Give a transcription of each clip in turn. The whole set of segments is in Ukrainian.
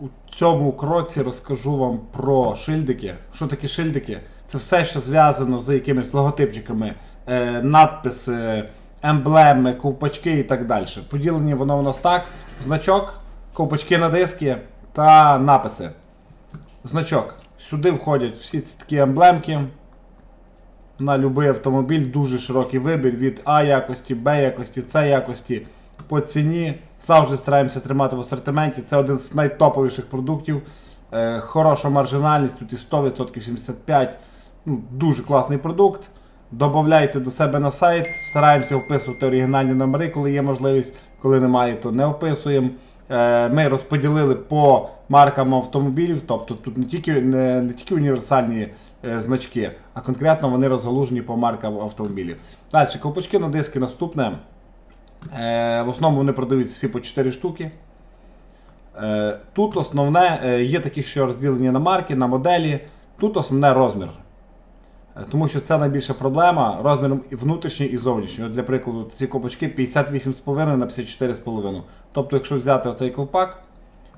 У цьому кроці розкажу вам про шильдики. Що такі шильдики? Це все, що зв'язано з якимись логотипчиками, е, надписи, емблеми, ковпачки і так далі. Поділені воно у нас так: значок, ковпачки на диски та написи. Значок. Сюди входять всі ці такі емблемки. На будь-який автомобіль дуже широкий вибір від А якості, Б якості, С якості по ціні. Завжди стараємося тримати в асортименті. Це один з найтоповіших продуктів. Е, хороша маржинальність, тут і 100%, 75%. Ну, дуже класний продукт. Добавляйте до себе на сайт, стараємося вписувати оригінальні номери, коли є можливість, коли немає, то не вписуємо. Е, Ми розподілили по маркам автомобілів, тобто тут не тільки, не, не тільки універсальні е, значки, а конкретно вони розгалужені по маркам автомобілів. Далі, ковпачки на диски наступне. Е, В основному вони продаються всі по 4 штуки. Е, Тут основне, е, є такі, що розділені на марки, на моделі. Тут основне розмір. Тому що це найбільша проблема розміром внутрішній і зовнішній. От Для прикладу, ці ковпачки 58,5 на 54,5. Тобто, якщо взяти оцей ковпак,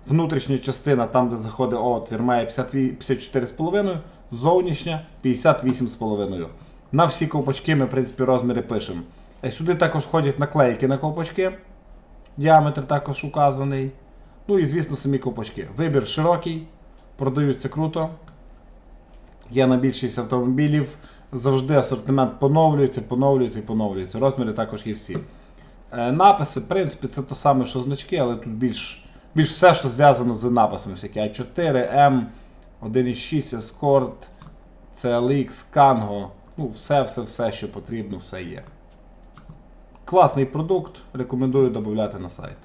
внутрішня частина, там де заходить отвір, має 54,5, зовнішня 58,5. На всі ковпачки ми, в принципі, розміри пишемо. Сюди також входять наклейки на ковпачки. Діаметр також указаний. Ну і, звісно, самі ковпачки. Вибір широкий, продаються круто. Є на більшість автомобілів. Завжди асортимент поновлюється, поновлюється і поновлюється. Розміри також є всі. Е, написи, в принципі, це то саме, що значки, але тут більш, більш все, що зв'язано з написами. Всякі А4, М, 1.6, Escort, CLX, Kango. Ну, все, все, все, що потрібно, все є. Класний продукт. Рекомендую додати на сайт.